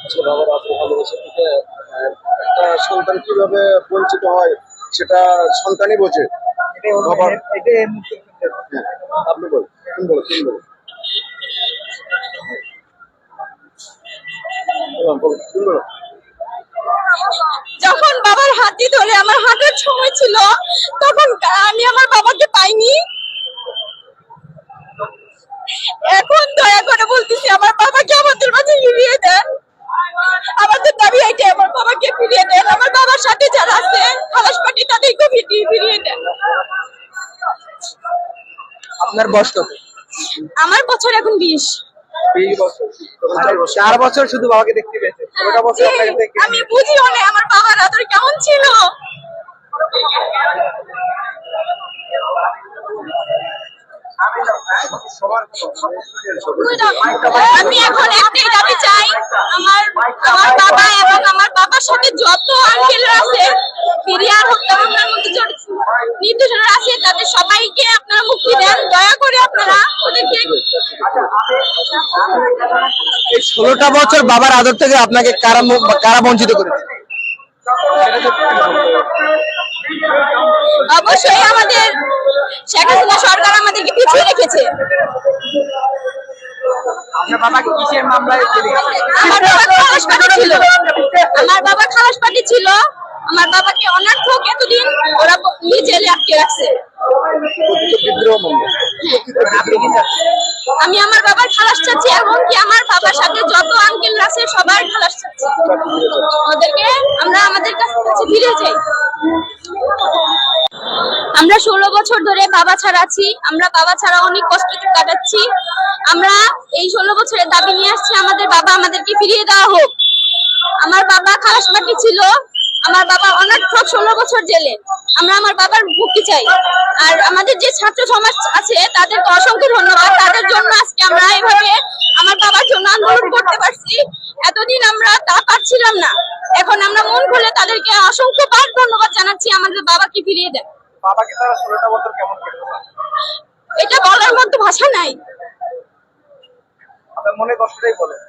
ভালোবেসে থেকে একটা সন্তান কীভাবে বঞ্চিত হয় সেটা সন্তানই বোঝে। বাবার হ্যাঁ, আপনি বলুন তুমি বলো তুমি বলো? বলো, বলো, তুমি বলো? যখন বাবার হাতি ধরে আমার হাতের সময় ছিল তখন আমি আমার বাবাকে পাইনি এখন দয়া করে বলতেছি আমার বাবাকে আমাদের মাঝে ফিরিয়ে দেন আমাদের দাবি এইটা আমার বাবাকে ফিরিয়ে দেন আমার বাবার সাথে যারা আছে খালাস পাটি তাদেরকে ফিরিয়ে ফিরিয়ে দেন আপনার বয়স কত? আমার বছর এখন বিশ। বিশ বছর। চার বছর শুধু বাবাকে দেখতে পেয়েছে। বছর আপনাকে আমি বুঝিও না আমার বাবার আদর কেমন ছিল? আমি এখন একটাই দাবি চাই আমার আমার বাবা এবং আমার বাবার সাথে যত আঙ্কেলরা আছে ফিরিয়ার হত্যা মামলার মধ্যে জড়িত নির্দেশনা আছে তাদের সবাইকে আপনারা মুক্তি দেন দয়া করে আপনারা এই ষোলোটা বছর বাবার আদর থেকে আপনাকে কারা কারা বঞ্চিত করেছে? অবশ্যই আমাদের শেখ হাসিনা সরকার আমাদেরকে পিছিয়ে রেখেছে। কিসের মামলায় আমার বাবা খালাস পাটি ছিল। আমার বাবা খালাস পাটি ছিল। আমার বাবাকে অনার্থক এতদিন ওরা নিয়ে জেলে আটকে রাখছে বিদ্রোহ আমি আমার বাবার খালাস চাচ্ছি এবং কি আমার বাবার সাথে যত আঙ্কেল আছে সবার খালাস চাচ্ছি। ওদেরকে আমরা আমাদের কাছে ফিরে যাই আমরা ষোলো বছর ধরে বাবা ছাড়া আছি, আমরা বাবা ছাড়া অনেক কষ্ট কাটাচ্ছি। আমরা এই ষোলো বছরের দাবি নিয়ে আসছি, আমাদের বাবা আমাদেরকে ফিরিয়ে দেওয়া হোক। আমার বাবা খালাস পাটি ছিল, আমার বাবা অনার্থক ষোলো বছর জেলে। আমরা আমার বাবার মুক্তি চাই। আর আমাদের যে ছাত্র সমাজ আছে তাদেরকে অসংখ্য ধন্যবাদ। তাদের জন্য আজকে আমরা এভাবে আমার বাবার জন্য আন্দোলন করতে পারছি। এতদিন আমরা তা পারছিলাম না। এখন আমরা মন খুলে তাদেরকে অসংখ্য বার ধন্যবাদ জানাচ্ছি। আমাদের বাবাকে ফিরিয়ে দেন। বাবাকে তারা ষোলোটা বছর কেমন এটা বলার মতো ভাষা নাই। মনে কষ্টটাই বলেন।